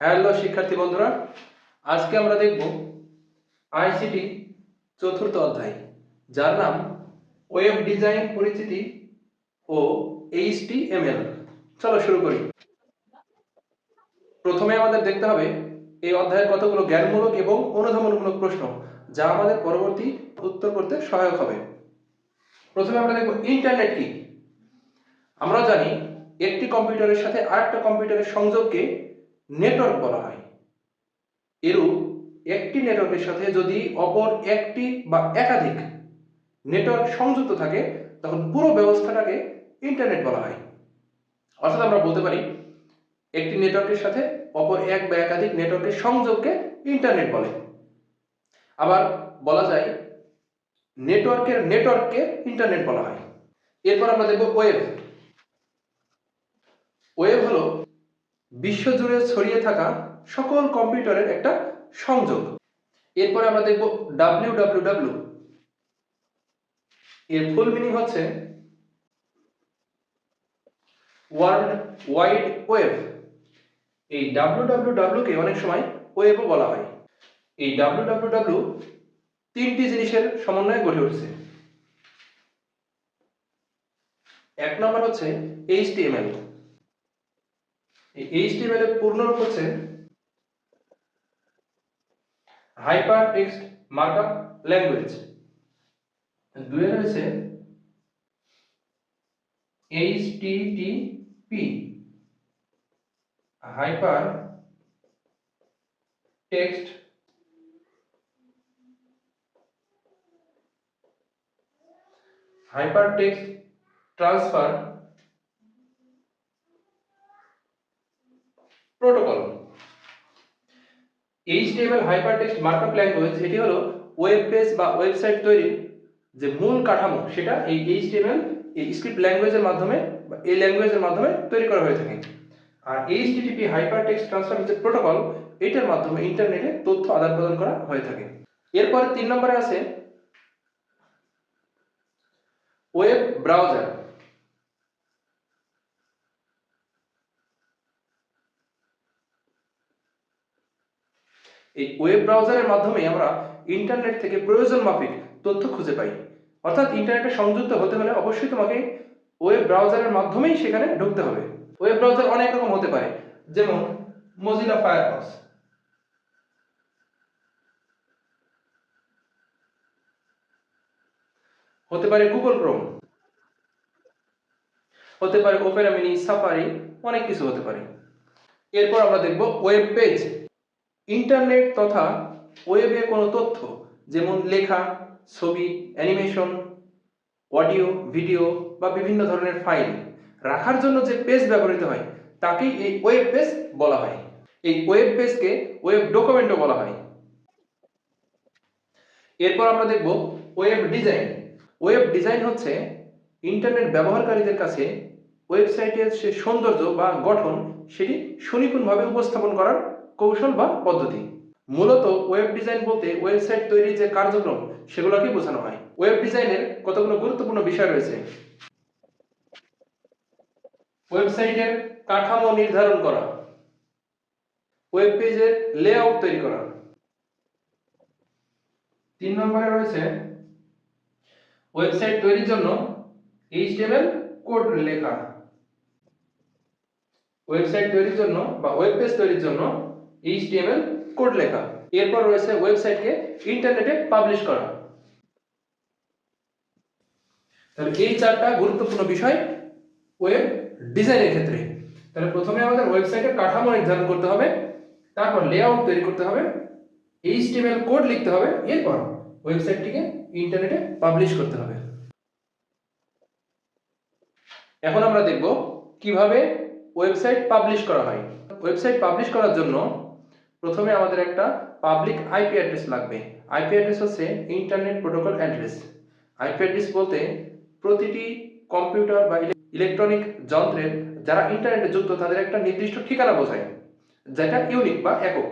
Hello, শিক্ষার্থী বন্ধুরা। আজকে আমরা দেখব আইসিটি চতুর্থ অধ্যায়, যার নাম ওয়েব ডিজাইন পরিচিতি ও এইচটিএমএল। চলো শুরু করি। প্রথমে আমাদের দেখতে হবে এই অধ্যায়ের কতগুলো জ্ঞানমূলক এবং অনুধাবনমূলক প্রশ্ন, যা আমাদের পরবর্তী উত্তর করতে সহায়ক হবে। প্রথমে আমরা দেখব ইন্টারনেট কি। আমরা জানি একটি কম্পিউটারের সাথে আরেকটা কম্পিউটারের সংযোগকে নেটওয়ার্ক বলা হয়। এরূপ একটি নেটওয়ার্কের সাথে যদি অপর একটি বা একাধিক নেটওয়ার্ক সংযুক্ত থাকে, তখন পুরো ব্যবস্থাটাকে ইন্টারনেট বলা হয়। অর্থাৎ আমরা বলতে পারি, একটি নেটওয়ার্কের সাথে অপর এক বা একাধিক নেটওয়ার্কের সংযোগকে ইন্টারনেট বলে। আবার বলা যায় নেটওয়ার্কের নেটওয়ার্ককে ইন্টারনেট বলা হয়। এরপর আমরা দেখব ওয়েব ওয়েব হলো বিশ্বজুড়ে ছড়িয়ে থাকা সকল কম্পিউটারের একটা সংযোগ। এরপরে আমরা দেখব ডাব্লিউ ডাব্লিউ ডাব্লিউ এর ফুল মিনিং হচ্ছে ওয়ার্ল্ড ওয়াইড ওয়েব এই ডাব্লিউ ডাব্লিউ ডাব্লিউ কে অনেক সময় ওয়েবও বলা হয়। এই ডাব্লিউ ডাব্লিউ ডাব্লিউ তিনটি জিনিসের সমন্বয়ে গড়ে উঠছে। এক নম্বর হচ্ছে এইচটিএমএল এই এইচটিএমএল এর পূর্ণরূপ হচ্ছে হাইপার টেক্সট মার্কআপ ল্যাঙ্গুয়েজ দুয়ে রয়েছে HTTP hyper text hyper text transfer protocol HTML hypertext markup language এটি হলো ওয়েব পেজ বা ওয়েবসাইট তৈরির যে মূল কাঠামো, সেটা এই এইচটিএমএল এই স্ক্রিপ্ট ল্যাঙ্গুয়েজের মাধ্যমে বা এই ল্যাঙ্গুয়েজের মাধ্যমে তৈরি করা হয়ে থাকে। আর এইচটিটিপি হাইপারটেক্সট ট্রান্সফার যে প্রোটোকল এটার মাধ্যমে ইন্টারনেটে তথ্য আদান প্রদান করা হয়ে থাকে। এরপরে তিন নম্বরে আছে ওয়েব ব্রাউজার এই ওয়েব ব্রাউজারের মাধ্যমে আমরা ইন্টারনেট থেকে প্রয়োজন মাফিক তথ্য খুঁজে পাই। অর্থাৎ ইন্টারনেটে সংযুক্ত হতে হলে অবশ্যই তোমাকে ওয়েব ব্রাউজারের মাধ্যমেই সেখানে ঢুকতে হবে। ওয়েব ব্রাউজার অনেক রকম হতে পারে, যেমন মজিলা ফায়ারফক্স হতে পারে গুগল ক্রোম হতে পারে ওপেরা মিনি সাফারি অনেক কিছু হতে পারে। এরপর আমরা দেখব ওয়েব পেজ ইন্টারনেট তথা ওয়েবে কোনো তথ্য, যেমন লেখা, ছবি অ্যানিমেশন অডিও ভিডিও বা বিভিন্ন ধরনের ফাইল রাখার জন্য যে পেজ ব্যবহৃত হয়, তাকেই এই ওয়েব পেজ বলা হয়। এই ওয়েব পেজকে ওয়েব ডকুমেন্টও বলা হয়। এরপর আমরা দেখব ওয়েব ডিজাইন ওয়েব ডিজাইন হচ্ছে ইন্টারনেট ব্যবহারকারীদের কাছে ওয়েবসাইটের সে সৌন্দর্য বা গঠন, সেটি সুনিপুণভাবে উপস্থাপন করার কৌশল বা পদ্ধতি। মূলত ওয়েব ডিজাইন বলতে ওয়েবসাইট তৈরির যে কার্যক্রম সেগুলোকে বোঝানো হয়। ওয়েব ডিজাইনের কতগুলো গুরুত্বপূর্ণ বিষয় রয়েছে? ওয়েবসাইটের কাঠামো নির্ধারণ করা। ওয়েব পেজের লেআউট তৈরি করা। তিন নম্বরে রয়েছে ওয়েবসাইট তৈরির জন্য এইচটিএমএল কোড লেখা। ওয়েবসাইট তৈরির জন্য বা ওয়েব পেজ তৈরির জন্য এইচটিএমএল কোড লেখা। এরপর রয়েছে ওয়েবসাইটকে ইন্টারনেটে পাবলিশ করা। তাহলে এই চারটা গুরুত্বপূর্ণ বিষয় ওয়েব ডিজাইনের ক্ষেত্রে। তাহলে প্রথমে আমাদের ওয়েবসাইটের কাঠামো নির্ধারণ করতে হবে, তারপর লেআউট তৈরি করতে হবে এইচটিএমএল কোড লিখতে হবে, এরপর ওয়েবসাইটটিকে ইন্টারনেটে পাবলিশ করতে হবে। এখন আমরা দেখব কীভাবে ওয়েবসাইট পাবলিশ করা হয়। ওয়েবসাইট পাবলিশ করার জন্য প্রথমে আমাদের একটা পাবলিক আইপি অ্যাড্রেস লাগবে। আইপি অ্যাড্রেস হচ্ছে internet protocol address IP address বলতে প্রতিটি কম্পিউটার বা ইলেকট্রনিক যন্ত্রের যারা ইন্টারনেটে যুক্ত, তাদের একটা নির্দিষ্ট ঠিকানা বোঝায়, যেটা ইউনিক বা একক।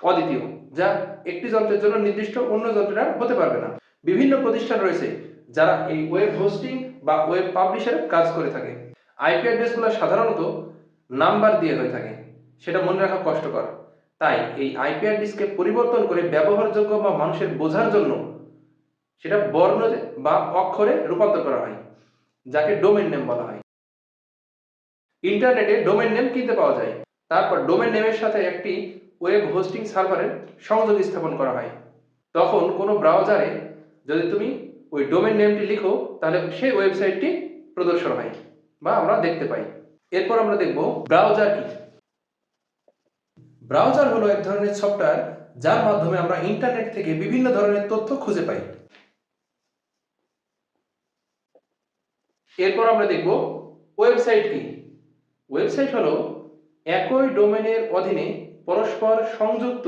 অদ্বিতীয়, যা একটি যন্ত্রের জন্য নির্দিষ্ট অন্য যন্ত্রের হতে পারবে না। বিভিন্ন প্রতিষ্ঠান রয়েছে যারা এই ওয়েব হোস্টিং বা ওয়েব পাবলিশের কাজ করে থাকে। আইপি অ্যাড্রেসগুলো সাধারণত নাম্বার দিয়ে হয়ে থাকে। সেটা মনে রাখা কষ্টকর। তাই এই আইপি অ্যাড্রেসকে পরিবর্তন করে ব্যবহারযোগ্য বা মানুষের বোঝার জন্য সেটা বর্ণ বা অক্ষরে রূপান্তর করা হয়, যাকে ডোমেন নেম বলা হয়। ইন্টারনেটে ডোমেন নেম কিনতে পাওয়া যায়। তারপর ডোমেন নেমের সাথে একটি ওয়েব হোস্টিং সার্ভারের সংযোগ স্থাপন করা হয়। তখন কোনো ব্রাউজারে যদি তুমি ওই ডোমেন নেমটি লিখো, তাহলে সেই ওয়েবসাইটটি প্রদর্শন হয় বা আমরা দেখতে পাই। এরপর আমরা দেখব ব্রাউজার কি। ব্রাউজার হলো এক ধরনের সফটওয়্যার যার মাধ্যমে আমরা ইন্টারনেট থেকে বিভিন্ন ধরনের তথ্য খুঁজে পাই। এরপর আমরা দেখব ওয়েবসাইট কি। ওয়েবসাইট হলো একই ডোমেনের অধীনে পরস্পর সংযুক্ত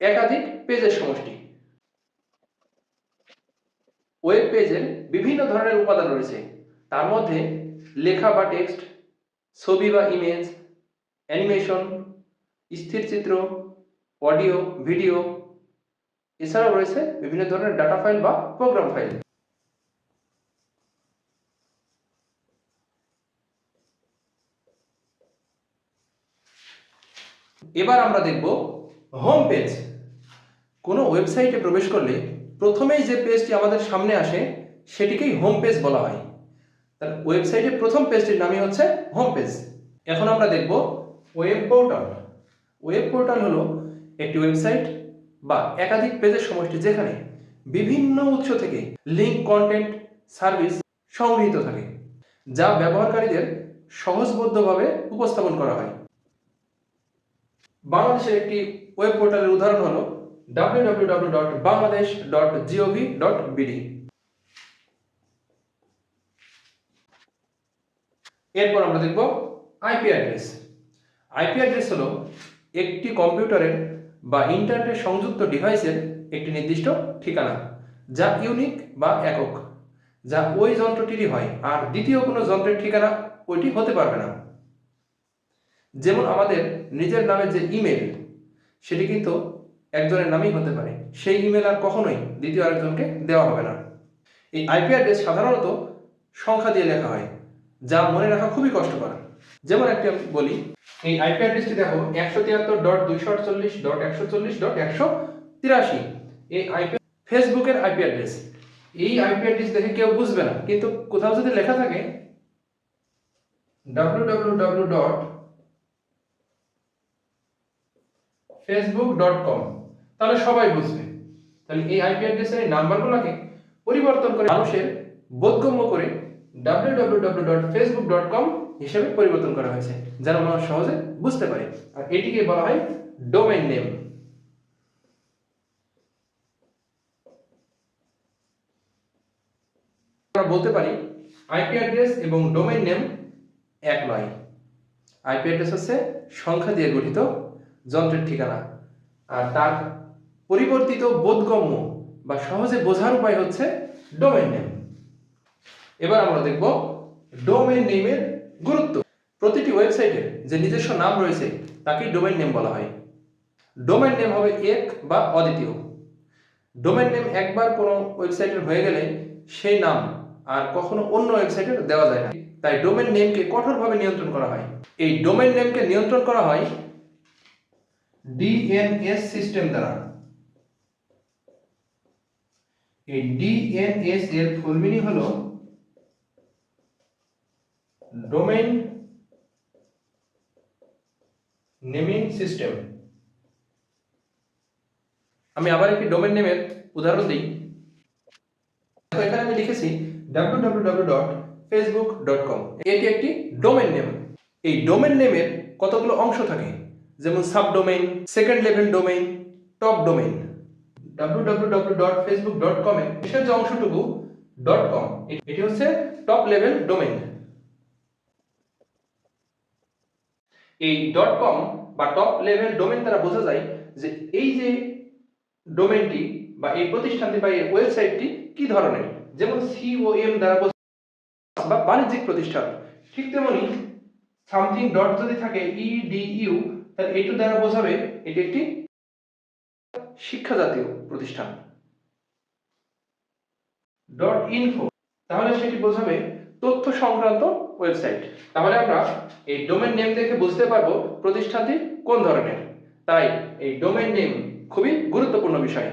একাধিক পেজের সমষ্টি। ওয়েব পেজের বিভিন্ন ধরনের উপাদান রয়েছে। তার মধ্যে লেখা বা টেক্সট, ছবি বা ইমেজ, অ্যানিমেশন স্থির চিত্র অডিও ভিডিও এছাড়াও রয়েছে বিভিন্ন ধরনের ডাটা ফাইল বা প্রোগ্রাম ফাইল এবার আমরা দেখব হোম পেজ কোনো ওয়েবসাইটে প্রবেশ করলে প্রথমেই যে পেজটি আমাদের সামনে আসে, সেটিকেই হোম পেজ বলা হয়। তার ওয়েবসাইটের প্রথম পেজটির নামই হচ্ছে হোম পেজ এখন আমরা দেখব ওয়েব পোর্টাল ওয়েব পোর্টাল হলো একটি ওয়েবসাইট বা একাধিক পেজের সমষ্টি যেখানে বিভিন্ন উৎস থেকে লিঙ্ক কন্টেন্ট সার্ভিস সংগৃহীত থাকে, যা ব্যবহারকারীদের সহজবদ্ধভাবে উপস্থাপন করা হয়। বাংলাদেশের একটি ওয়েব পোর্টালের উদাহরণ হলো www.bangladesh.gov.bd এরপর আমরা দেখব আইপি অ্যাড্রেস আইপি অ্যাড্রেস হলো একটি কম্পিউটারের বা ইন্টারনেট সংযুক্ত ডিভাইসের একটি নির্দিষ্ট ঠিকানা, যা ইউনিক বা একক, যা ওই যন্ত্রটিরই হয়, আর দ্বিতীয় কোনো যন্ত্রের ঠিকানা ওইটি হতে পারবে না। যেমন আমাদের নিজের নামে যে ইমেল, সেটি কিন্তু একজনের নামেই হতে পারে। সেই ইমেল আর কখনোই দ্বিতীয় আরেকজনকে দেওয়া হবে না। এই আইপি অ্যাড্রেস সাধারণত সংখ্যা দিয়ে লেখা হয়, যা মনে রাখা খুবই কষ্টকর। যেমন একটি আমি বলি, এই আইপি অ্যাড্রেসটি দেখো, একশো তিয়াত্তর ডট দুইশো আটচল্লিশ ডট একশো চল্লিশ ডট একশো তিরাশি। এই আইপি ফেসবুকের আইপি অ্যাড্রেস এই আইপি অ্যাড্রেস দেখে কেউ বুঝবে না, কিন্তু কোথাও যদি লেখা থাকে W W W dot Facebook dot com তাহলে সবাই বুঝবে। তাহলে এই আইপি অ্যাড্রেসের এই নাম্বারগুলোকে পরিবর্তন করে মানুষের বোধগম্য করে www.facebook.com হিসেবে পরিবর্তন করা হয়েছে, যেন মানুষ সহজে বুঝতে পারে। আর এটিকে বলা হয় ডোমেন নেম আমরা বলতে পারি আইপি অ্যাড্রেস এবং ডোমেন নেম এক নয়। আইপি অ্যাড্রেস হচ্ছে সংখ্যা দিয়ে গঠিত যন্ত্রের ঠিকানা। আর তার পরিবর্তিত বোধগম্য বা সহজে বোঝার উপায় হচ্ছে ডোমেন নেম এবার আমরা দেখব ডোমেন নেমের গুরুত্ব। প্রতিটি ওয়েবসাইটের যে নিজস্ব নাম রয়েছে, তাকেই ডোমেন নেম বলা হয়। ডোমেন নেম হবে এক বা অদ্বিতীয়। ডোমেন নেম একবার কোনো ওয়েবসাইটের হয়ে গেলে সেই নাম আর কখনো অন্য ওয়েবসাইটের দেওয়া যায় না। তাই ডোমেন নেমকে কঠোরভাবে নিয়ন্ত্রণ করা হয়। এই ডোমেন নেমকে নিয়ন্ত্রণ করা হয় ডিএনএস সিস্টেম দ্বারা। এই ডিএনএস এর ফুল মিনিং হলো ডোমেইন নেমিং সিস্টেম। আমি আবার একটি ডোমেন নেমের উদাহরণ দিই। এখানে আমি লিখেছি www.facebook.com এটি একটি ডোমেন নেম। এই ডোমেন নেমের কতগুলো অংশ থাকে? যেমন subdomain, second level domain, top domain. www.facebook.com এর শেষের যে অংশটুকু কম এটি হচ্ছে টপ লেভেল ডোমেইন। এই ডট কম বা টপ লেভেল ডোমেন দ্বারা বোঝা যায় যে এই যে ডোমেনটি বা এই প্রতিষ্ঠানটি বা এই ওয়েবসাইটটি কি ধরনের? যেমন সিওএম দ্বারা বা বাণিজ্যিক প্রতিষ্ঠান। ঠিক তেমনি সামথিং ডট যদি থাকে ইডিইউ তাহলে এটু দ্বারা বোঝাবে এটি একটি শিক্ষা জাতীয় প্রতিষ্ঠান। ডট ইনফো তাহলে সেটি বোঝাবে তথ্য সংক্রান্ত ওয়েবসাইট তাহলে আমরা এই ডোমেন নেম দেখে বুঝতে পারব প্রতিষ্ঠানটি কোন ধরনের। তাই এই ডোমেন নেম খুবই গুরুত্বপূর্ণ বিষয়।